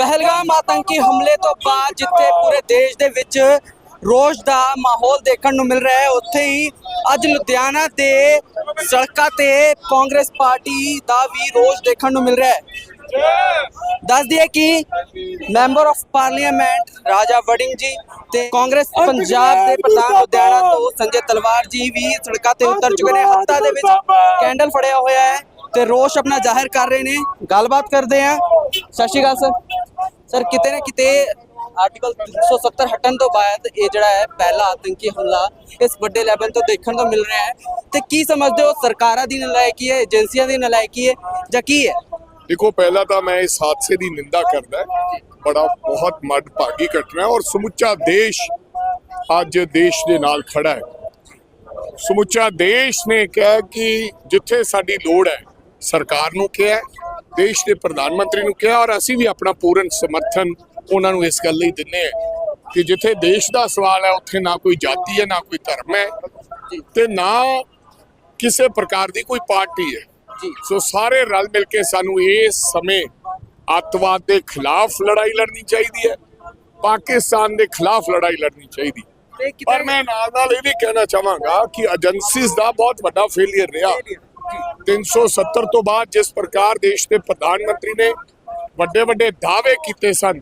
ਪਹਿਲਗਾਮ ਆਤੰਕੀ ਹਮਲੇ ਤੋਂ ਬਾਅਦ ਜਿੱਥੇ ਪੂਰੇ ਦੇਸ਼ ਦੇ ਵਿੱਚ ਰੋਸ਼ ਦਾ ਮਾਹੌਲ ਦੇਖਣ ਨੂੰ ਮਿਲ ਰਿਹਾ ਹੈ ਉੱਥੇ ਹੀ ਅੱਜ ਲੁਧਿਆਣਾ ਦੇ ਸੜਕਾਂ ਤੇ ਕਾਂਗਰਸ ਪਾਰਟੀ ਦਾ ਵੀ ਰੋਸ਼ ਦੇਖਣ ਨੂੰ ਮਿਲ ਰਿਹਾ ਹੈ। ਦੱਸ ਦਈਏ ਕਿ member of parliament Raja Warring ਜੀ ਤੇ ਕਾਂਗਰਸ ਪੰਜਾਬ ਦੇ ਪ੍ਰਧਾਨ ਲੁਧਿਆਣਾ ਤੋਂ ਸੰਜੇ ਤਲਵਾਰ ਜੀ ਵੀ ਸੜਕਾਂ ਤੇ ਉਤਰ ਚੁੱਕੇ ਨੇ। ਹੱਥਾਂ ਦੇ ਵਿੱਚ ਕੈਂਡਲ ਫੜਿਆ ਹੋਇਆ ਹੈ ਤੇ ਰੋਸ਼ ਆਪਣਾ ਜ਼ਾਹਿਰ ਕਰ ਰਹੇ ਨੇ। ਗੱਲਬਾਤ ਕਰਦੇ ਆ ਸਤਿ ਸ਼੍ਰੀ ਅਕਾਲ ਸਰ। ਸਰ, ਕਿਤੇ ਨਾ ਕਿਤੇ ਆਰਟੀਕਲ 370 ਹਟਣ ਤੋਂ ਬਾਅਦ ਇਹ ਜਿਹੜਾ ਹੈ ਪਹਿਲਾ ਆਤੰਕੀ ਹਮਲਾ ਇਸ ਵੱਡੇ ਲੈਵਲ ਤੋਂ ਦੇਖਣ ਨੂੰ ਮਿਲ ਰਿਹਾ ਹੈ। ਤੇ ਕੀ ਸਮਝਦੇ ਹੋ, ਸਰਕਾਰਾਂ ਦੀ ਨਲਾਇਕੀ ਹੈ, ਏਜੰਸੀਆਂ ਦੀ ਨਲਾਇਕੀ ਹੈ ਜਾਂ ਕੀ ਹੈ? ਦੇਖੋ, ਪਹਿਲਾਂ ਤਾਂ ਮੈਂ ਇਸ ਹਾਦਸੇ ਦੀ ਨਿੰਦਾ ਕਰਦਾ ਬੜਾ ਬਹੁਤ ਮੱਦਭਾਗੀ ਘਟਨਾ ਹੈ ਔਰ ਸਮੁੱਚਾ ਦੇਸ਼ ਅੱਜ ਦੇਸ਼ ਦੇ ਨਾਲ ਖੜਾ ਹੈ। ਸਮੁੱਚਾ ਦੇਸ਼ ਨੇ ਕਿਹਾ ਕਿ ਜਿੱਥੇ ਸਾਡੀ ਲੋੜ ਹੈ, ਸਰਕਾਰ ਨੂੰ ਕਿਹਾ ਦੇਸ਼ ਦੇ ਪ੍ਰਧਾਨ ਮੰਤਰੀ ਨੂੰ ਕਿਹਾ ਔਰ ਅਸੀਂ ਵੀ ਆਪਣਾ ਪੂਰਨ ਸਮਰਥਨ ਉਹਨਾਂ ਨੂੰ ਇਸ ਗੱਲ ਲਈ ਦਿੰਨੇ ਆ ਕਿ ਜਿੱਥੇ ਦੇਸ਼ ਦਾ ਸਵਾਲ ਹੈ ਉੱਥੇ ਨਾ ਕੋਈ ਜਾਤੀ ਹੈ ਨਾ ਕੋਈ ਧਰਮ ਹੈ ਤੇ ਨਾ ਕਿਸੇ ਪ੍ਰਕਾਰ ਦੀ ਕੋਈ ਪਾਰਟੀ ਹੈ। ਸੋ ਸਾਰੇ ਰਲ ਮਿਲ ਕੇ ਸਾਨੂੰ ਇਸ ਸਮੇਂ ਅੱਤਵਾਦ ਦੇ ਖਿਲਾਫ ਲੜਾਈ ਲੜਨੀ ਚਾਹੀਦੀ ਹੈ ਪਾਕਿਸਤਾਨ ਦੇ ਖਿਲਾਫ ਲੜਾਈ ਲੜਨੀ ਚਾਹੀਦੀ। ਪਰ ਮੈਂ ਨਾਲ ਨਾਲ ਇਹ ਵੀ ਕਹਿਣਾ ਚਾਹਾਂਗਾ ਕਿ ਏਜੰਸੀਜ਼ ਦਾ ਬਹੁਤ ਵੱਡਾ ਫੇਲਿਅਰ ਰਿਹਾ। 370 ਤੋਂ ਬਾਅਦ ਜਿਸ ਪ੍ਰਕਾਰ ਦੇਸ਼ ਦੇ ਪ੍ਰਧਾਨ ਮੰਤਰੀ ਨੇ ਵੱਡੇ ਵੱਡੇ ਦਾਅਵੇ ਕੀਤੇ ਸਨ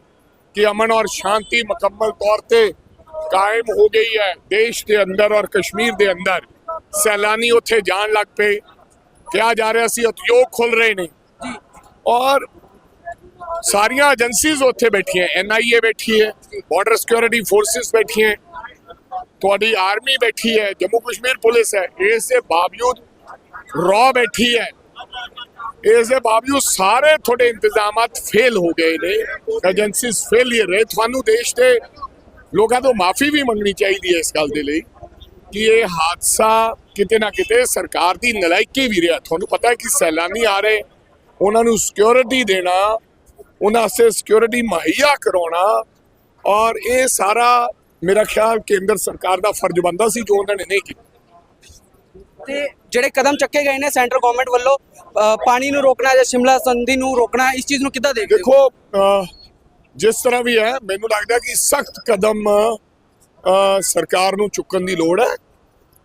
ਕਿ ਅਮਨ ਔਰ ਸ਼ਾਂਤੀ ਮੁਕੰਮਲ ਤੌਰ ਤੇ ਕਾਇਮ ਹੋ ਗਈ ਹੈ ਦੇਸ਼ ਦੇ ਅੰਦਰ ਔਰ ਕਸ਼ਮੀਰ ਦੇ ਅੰਦਰ। ਸੈਲਾਨੀ ਉੱਥੇ ਜਾਣ ਲੱਗ ਪਏ। ਕਿਹਾ ਜਾ ਰਿਹਾ ਸੀ ਉਦਯੋਗ ਖੁੱਲ ਰਹੇ ਨੇ। ਔਰ ਸਾਰੀਆਂ ਏਜੰਸੀਜ਼ ਉੱਥੇ ਬੈਠੀਆਂ ਐਨਆਈਏ ਬੈਠੀ ਹੈ ਬਾਰਡਰ ਸਿਕਿਉਰਿਟੀ ਫੋਰਸਿਸ ਬੈਠੀ ਹੈ। ਤੁਹਾਡੀ ਆਰਮੀ ਬੈਠੀ ਹੈ ਜੰਮੂ ਕਸ਼ਮੀਰ ਪੁਲਿਸ ਹੈ। ਇਸ ਦੇ ਬਾਵਜੂਦ ਰੋ ਬੈਠੀ ਹੈ। ਇਸ ਦੇ ਬਾਵਜੂਦ ਸਾਰੇ ਤੁਹਾਡੇ ਇੰਤਜ਼ਾਮਾਤ ਫੇਲ ਹੋ ਗਏ ਨੇ। ਏਜੰਸੀਜ਼ ਫੇਲਿਅਰ ਹੈ ਤੁਹਾਨੂੰ ਦੇਸ਼ ਦੇ ਲੋਕਾਂ ਤੋਂ ਮਾਫੀ ਵੀ ਮੰਗਣੀ ਚਾਹੀਦੀ ਹੈ ਇਸ ਗੱਲ ਦੇ ਲਈ ਕਿ ਇਹ ਹਾਦਸਾ ਕਿਤੇ ਨਾ ਕਿਤੇ ਸਰਕਾਰ ਦੀ ਨਲਾਇਕੀ ਵੀ ਰਿਹਾ। ਤੁਹਾਨੂੰ ਪਤਾ ਹੈ ਕਿ ਸੈਲਾਨੀ ਆ ਰਹੇ। ਉਹਨਾਂ ਨੂੰ ਸਿਕਿਉਰਿਟੀ ਦੇਣਾ, ਉਹਨਾਂ ਵਾਸਤੇ ਸਿਕਿਉਰਿਟੀ ਮੁਹੱਈਆ ਕਰਾਉਣਾ ਔਰ ਇਹ ਸਾਰਾ ਮੇਰਾ ਖਿਆਲ ਕੇਂਦਰ ਸਰਕਾਰ ਦਾ ਫਰਜ਼ ਬਣਦਾ ਸੀ ਜੋ ਉਹਨਾਂ ਨੇ ਨਹੀਂ ਕੀਤਾ। ਤੇ ਜਿਹੜੇ ਕਦਮ ਚੱਕੇ ਗਏ ਨੇ ਸੈਂਟਰ ਗਵਰਨਮੈਂਟ ਵੱਲੋਂ ਪਾਣੀ ਨੂੰ ਰੋਕਣਾ ਜਾਂ ਸ਼ਿਮਲਾ ਸੰਧੀ ਨੂੰ ਰੋਕਣਾ, ਇਸ ਚੀਜ਼ ਨੂੰ ਕਿੱਦਾਂ ਦੇਖਦੇ ਹੋ? ਦੇਖੋ ਜਿਸ ਤਰ੍ਹਾਂ ਵੀ ਹੈ, ਮੈਨੂੰ ਲੱਗਦਾ ਕਿ ਸਖਤ ਕਦਮ ਸਰਕਾਰ ਨੂੰ ਚੁੱਕਣ ਦੀ ਲੋੜ ਹੈ।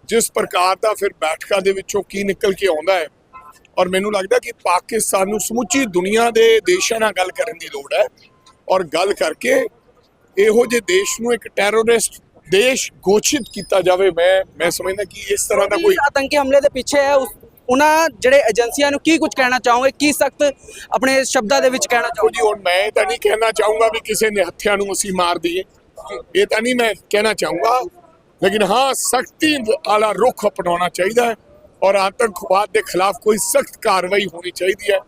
ਜਿਸ ਪ੍ਰਕਾਰ ਦਾ ਫਿਰ ਬੈਠਕਾਂ ਦੇ ਵਿੱਚੋਂ ਕੀ ਨਿਕਲ ਕੇ ਆਉਂਦਾ ਹੈ, ਔਰ ਮੈਨੂੰ ਲੱਗਦਾ ਕਿ ਪਾਕਿਸਤਾਨ ਨੂੰ ਸਮੁੱਚੀ ਦੁਨੀਆ ਦੇ ਦੇਸ਼ਾਂ ਨਾਲ ਗੱਲ ਕਰਨ ਦੀ ਲੋੜ ਹੈ। ਔਰ ਗੱਲ ਕਰਕੇ, ਇਹੋ ਜਿਹੇ ਦੇਸ਼ ਨੂੰ ਇੱਕ ਟੈਰਰਿਸਟ ਦੇਸ਼ ਘੋਸ਼ਿਤ ਕੀਤਾ ਜਾਵੇ ਮੈਂ ਮੈਂ ਸਮਝਦਾ ਕਿ ਇਸ ਤਰ੍ਹਾਂ ਦਾ ਕੋਈ ਆਤੰਕੀ ਹਮਲੇ ਦੇ ਪਿੱਛੇ ਹੈ ਉਹਨਾਂ ਜਿਹੜੇ ਏਜੰਸੀਆਂ ਨੂੰ ਕੀ ਕੁਝ ਕਹਿਣਾ ਚਾਹੋਗੇ? ਕੀ ਸਖਤ ਆਪਣੇ ਸ਼ਬਦਾਂ ਦੇ ਵਿੱਚ ਕਹਿਣਾ ਚਾਹੋਗੇ ਜੀ ਹੁਣ ਮੈਂ ਤਾਂ ਨਹੀਂ ਕਹਿਣਾ ਚਾਹੂੰਗਾ ਵੀ ਕਿਸੇ ਨੇ ਹੱਥਿਆਂ ਨੂੰ ਅਸੀਂ ਮਾਰ ਦਈਏ। ਇਹ ਤਾਂ ਨਹੀਂ ਮੈਂ ਕਹਿਣਾ ਚਾਹੂੰਗਾ ਲੇਕਿਨ ਹਾਂ ਸਖਤੀ ਵਾਲਾ ਰੁਖ ਅਪਣਾਉਣਾ ਚਾਹੀਦਾ ਹੈ ਔਰ ਆਤੰਕਵਾਦ ਦੇ ਖਿਲਾਫ ਕੋਈ ਸਖਤ ਕਾਰਵਾਈ ਹੋਣੀ ਚਾਹੀਦੀ ਹੈ।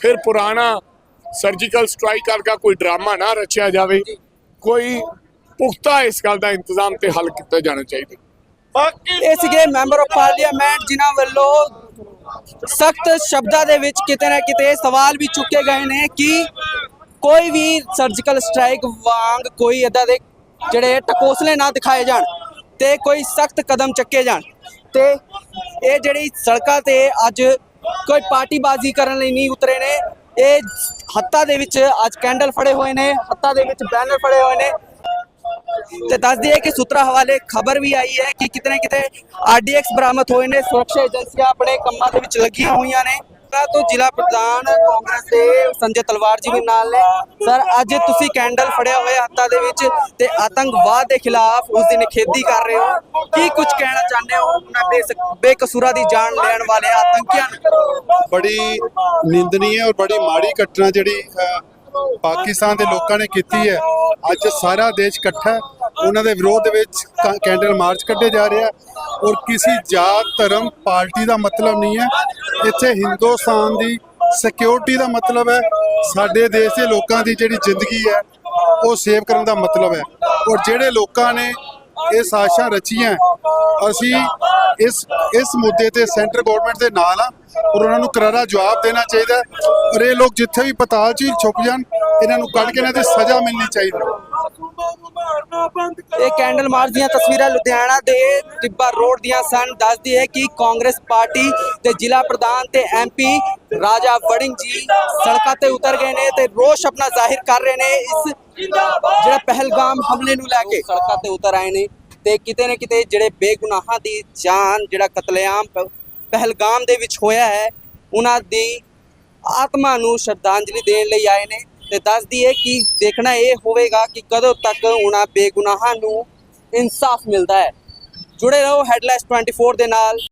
ਫਿਰ ਪੁਰਾਣਾ ਸਰਜੀਕਲ ਸਟ੍ਰਾਈਕ ਵਰਗਾ ਕੋਈ ਡਰਾਮਾ ਨਾ ਰਚਿਆ ਜਾਵੇ। ਕੋਈ ਪੁਖਤਾ ਇਸ ਗੱਲ ਦਾ ਇੰਤਜ਼ਾਮ ਤੇ ਹੱਲ ਕੀਤਾ ਜਾਣਾ ਚਾਹੀਦਾ। ਇਹ ਸੀਗੇ ਮੈਂਬਰ ਆਫ ਪਾਰਲੀਮੈਂਟ, ਜਿਨ੍ਹਾਂ ਵੱਲੋਂ ਸਖਤ ਸ਼ਬਦਾਂ ਦੇ ਵਿੱਚ ਕਿਤੇ ਨਾ ਕਿਤੇ ਸਵਾਲ ਵੀ ਚੁੱਕੇ ਗਏ ਨੇ ਕਿ ਕੋਈ ਵੀ ਸਰਜੀਕਲ ਸਟ੍ਰਾਈਕ ਵਾਂਗ ਕੋਈ ਇਦਾਂ ਦੇ ਜਿਹੜੇ ਟਕੋਸਲੇ ਨਾ ਦਿਖਾਏ ਜਾਣ ਤੇ ਕੋਈ ਸਖਤ ਕਦਮ ਚੱਕੇ ਜਾਣ। ਤੇ ਇਹ ਜਿਹੜੀ ਸੜਕਾਂ ਤੇ ਅੱਜ ਕੋਈ ਪਾਰਟੀਬਾਜ਼ੀ ਕਰਨ ਲਈ ਨਹੀਂ ਉਤਰੇ ਨੇ, ਇਹ ਹੱਥਾਂ ਦੇ ਵਿੱਚ ਅੱਜ ਕੈਂਡਲ ਫੜੇ ਹੋਏ ਨੇ, ਹੱਥਾਂ ਦੇ ਵਿੱਚ ਬੈਨਰ ਫੜੇ ਹੋਏ ਨੇ ਤੇ ਦੱਸ ਦਈਏ ਕਿ ਸੂਤਰਾ ਹਵਾਲੇ ਖਬਰ ਵੀ ਆਈ ਹੈ ਕਿ ਕਿਤਨੇ ਕਿਤੇ ਆਰਡੀਐਕਸ ਬਰਾਮਦ ਹੋਏ ਨੇ, ਸੁਰੱਖਿਆ ਏਜੰਸੀਆਂ ਆਪਣੇ ਕੰਮਾਂ ਦੇ ਵਿੱਚ ਲੱਗੀਆਂ ਹੋਈਆਂ ਨੇ। ਤੋਂ ਜ਼ਿਲ੍ਹਾ ਪ੍ਰਧਾਨ ਕਾਂਗਰਸ ਦੇ ਸੰਜੇ ਤਲਵਾਰ ਜੀ ਵੀ ਨਾਲ ਨੇ। ਸਰ, ਅੱਜ ਤੁਸੀਂ ਕੈਂਡਲ ਫੜਿਆ ਹੋਇਆ ਹੱਥਾਂ ਦੇ ਵਿੱਚ ਤੇ ਆਤੰਕਵਾਦ ਦੇ ਖਿਲਾਫ ਉਸ ਦੀ ਨਿਖੇਧੀ ਕਰ ਰਹੇ ਹੋ। ਕੀ ਕੁਝ ਕਹਿਣਾ ਚਾਹੁੰਦੇ ਹੋ ਉਹਨਾਂ ਬੇਸ- ਦੀ ਜਾਨ ਲੈਣ ਵਾਲੇ ਆਤੰਕੀਆਂ ਨੂੰ? ਬੜੀ ਨਿੰਦਨੀय ਔਰ ਬੜੀ ਮਾੜੀ ਘਟਨਾ ਜਿਹੜੀ ਪਾਕਿਸਤਾਨ ਦੇ ਲੋਕਾਂ ਨੇ ਕੀਤੀ ਹੈ। ਅੱਜ ਸਾਰਾ ਦੇਸ਼ ਇਕੱਠਾ ਉਹਨਾਂ ਦੇ ਵਿਰੋਧ ਦੇ ਵਿੱਚ ਕ- ਕੈਂਡਲ ਮਾਰਚ ਕੱਢੇ ਜਾ ਰਿਹਾ ਔਰ ਕਿਸੇ ਜਾਤ, ਧਰਮ, ਪਾਰਟੀ ਦਾ ਮਤਲਬ ਨਹੀਂ ਹੈ। ਇੱਥੇ ਹਿੰਦੁਸਤਾਨ ਦੀ ਸਿਕਿਉਰਿਟੀ ਦਾ ਮਤਲਬ ਹੈ। ਸਾਡੇ ਦੇਸ਼ ਦੇ ਲੋਕਾਂ ਦੀ ਜਿਹੜੀ ਜ਼ਿੰਦਗੀ ਹੈ, ਉਹ ਸੇਵ ਕਰਨ ਦਾ ਮਤਲਬ ਹੈ। ਔਰ ਜਿਹੜੇ ਲੋਕਾਂ ਨੇ ਇਹ ਸਾਜ਼ਿਸ਼ਾਂ ਰਚੀਆਂ, ਅਸੀਂ ਇਸ ਇਸ ਮੁੱਦੇ ਤੇ ਸੈਂਟਰ ਗਵਰਨਮੈਂਟ ਦੇ ਨਾਲ ਆ ਔਰ ਉਹਨਾਂ ਨੂੰ ਕਰਾਰਾ ਜਵਾਬ ਦੇਣਾ ਚਾਹੀਦਾ ਔਰ ਇਹ ਲੋਕ ਜਿੱਥੇ ਵੀ ਪਤਾਲ ਝੀਲ ਛੁਪ ਜਾਣ, ਇਹਨਾਂ ਨੂੰ ਕੱਢ ਕੇ ਇਹਨਾਂ ਦੀ ਸਜ਼ਾ ਮਿਲਣੀ ਚਾਹੀਦੀ ਇਹ ਕੈਂਡਲ ਮਾਰਚ ਦੀਆਂ ਤਸਵੀਰਾਂ ਲੁਧਿਆਣਾ ਦੇ ਟਿੱਬਾ ਰੋਡ ਦੀਆਂ ਸਨ। ਦੱਸਦੀ ਹੈ ਕਿ ਕਾਂਗਰਸ ਪਾਰਟੀ ਦੇ ਜ਼ਿਲ੍ਹਾ ਪ੍ਰਧਾਨ ਤੇ ਐਮਪੀ ਰਾਜਾ ਵੜਿੰਗ ਜੀ ਸੜਕਾਂ ਤੇ ਉਤਰ ਗਏ ਨੇ ਤੇ ਰੋਸ਼ ਆਪਣਾ ਜ਼ਾਹਿਰ ਕਰ ਰਹੇ ਨੇ ਇਸ ਜਿਹੜਾ ਪਹਿਲਗਾਮ ਹਮਲੇ ਨੂੰ ਲੈ ਕੇ। ਸੜਕਾਂ ਤੇ ਉਤਰ ਆਏ ਨੇ ਤੇ ਕਿਤੇ ਨਾ ਕਿਤੇ ਜਿਹੜੇ ਬੇਗੁਨਾਹਾਂ ਦੀ ਜਾਨ ਜਿਹੜਾ ਕਤਲੇਆਮ ਪਹਿਲਗਾਮ ਦੇ ਵਿੱਚ ਹੋਇਆ ਹੈ ਉਹਨਾਂ ਦੀ ਆਤਮਾ ਨੂੰ ਸ਼ਰਧਾਂਜਲੀ ਦੇਣ ਲਈ ਆਏ ਨੇ। ਤੇ ਦੱਸਦੀ ਹੈ ਕਿ ਦੇਖਣਾ ਇਹ ਹੋਵੇਗਾ ਕਿ ਕਦੋਂ ਤੱਕ ਉਹਨਾਂ ਬੇਗੁਨਾਹਾਂ ਨੂੰ ਇਨਸਾਫ ਮਿਲਦਾ ਹੈ। ਜੁੜੇ ਰਹੋ ਹੈਡਲਾਈਨਸ 24 ਦੇ ਨਾਲ।